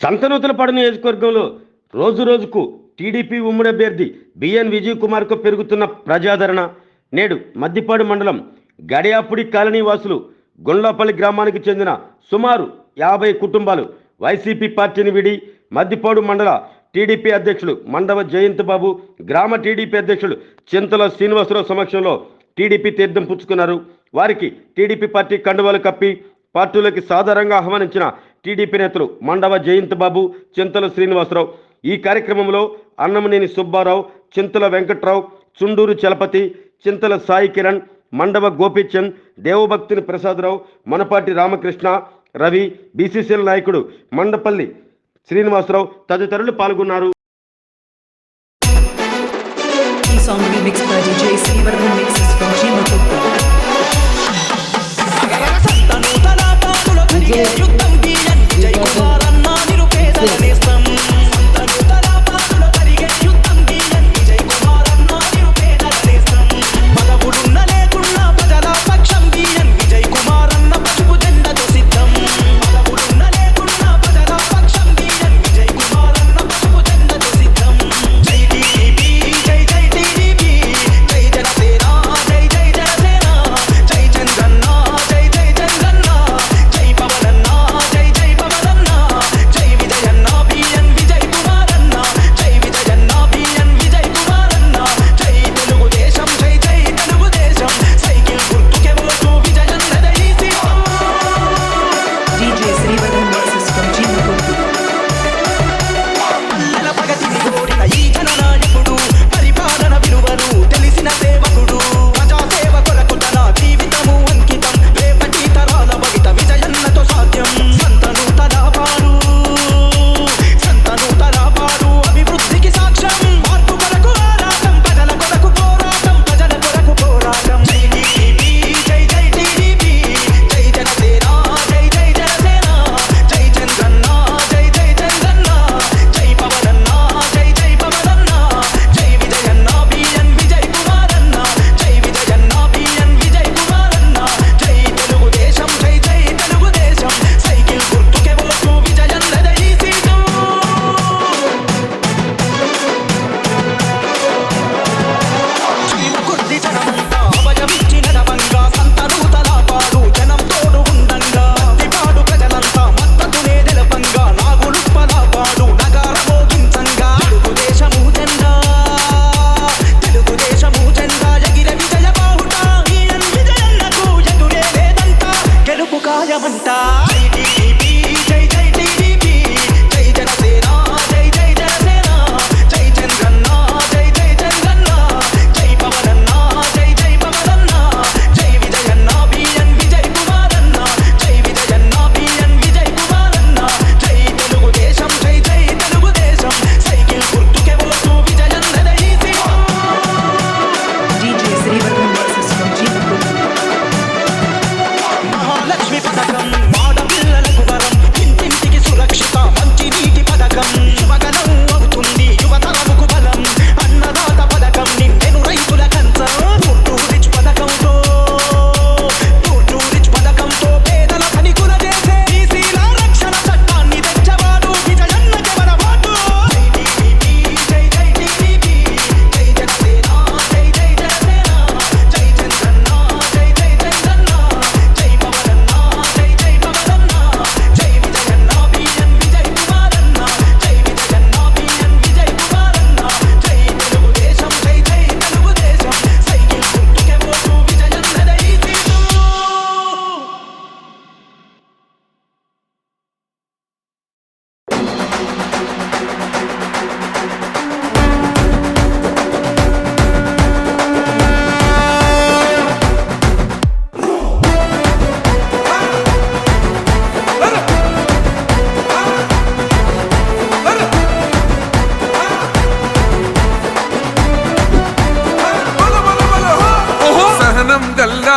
సంతనూతలపాడు నియోజకవర్గంలో రోజు రోజుకు టీడీపీ ఉమ్మడి అభ్యర్థి బిఎన్ విజయ్ కుమార్కు పెరుగుతున్న ప్రజాదరణ. నేడు మద్దిపాడు మండలం గడియాపుడి కాలనీ వాసులు గుండ్లాపల్లి గ్రామానికి చెందిన సుమారు యాభై కుటుంబాలు వైసీపీ పార్టీని విడి మద్దిపాడు మండల టీడీపీ అధ్యక్షుడు మండవ జయంత్ బాబు గ్రామ టీడీపీ అధ్యక్షుడు చింతల శ్రీనివాసరావు సమక్షంలో టీడీపీ తీర్థం పుచ్చుకున్నారు. వారికి టీడీపీ పార్టీ కండువాలు కప్పి పార్టీలోకి సాధారణంగా ఆహ్వానించిన టీడీపీ నేతలు మండవ జయంత్ బాబు చింతల శ్రీనివాసరావు ఈ కార్యక్రమంలో అన్నమనేని సుబ్బారావు చింతల వెంకట్రావు చుండూరు చలపతి చింతల సాయి కిరణ్ మండవ గోపీచంద్ దేవభక్తిని ప్రసాదరావు మనపాటి రామకృష్ణ రవి బీసీసీఎల్ నాయకుడు మండపల్లి శ్రీనివాసరావు తదితరులు పాల్గొన్నారు Yeah.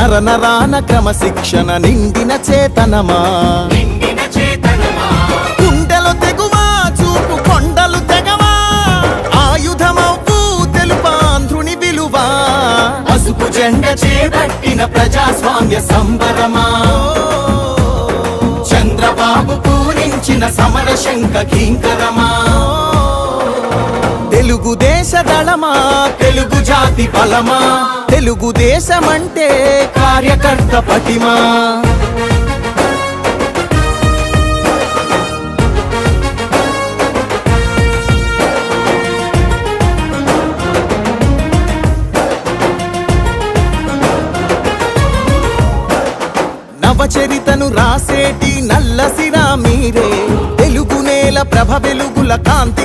నర నరాన క్రమశిక్షణ నిండిన చేతనమా? గుండెలు తెగువా చూపు కొండలు తెగవా? ఆయుధమవ్వు తెలుపాంధ్రుని విలువా? పసుపు జెండ చేపట్టిన ప్రజాస్వామ్య సంబరమా? చంద్రబాబు పూరించిన సమర శంఖ కింకరమా? తెలుగుదేశ దళమా తెలుగు జాతి బలమా తెలుగుదేశమంటే కార్యకర్త పటిమా? నవచరితను రాసేటి నల్లసిరా మీరే. తెలుగు నేల ప్రభ వెలుగుల కాంతి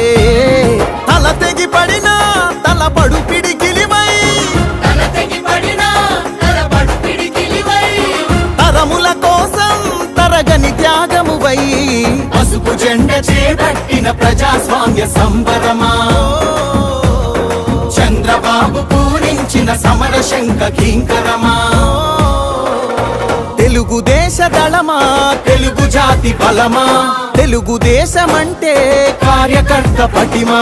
చేపట్టిన ప్రజాస్వామ్య సంబరమా? చంద్రబాబు పూరించిన సమర శంఖ కింకరమా? తెలుగుదేశ దళమా? తెలుగు జాతి బలమా? తెలుగుదేశమంటే కార్యకర్త పటిమా?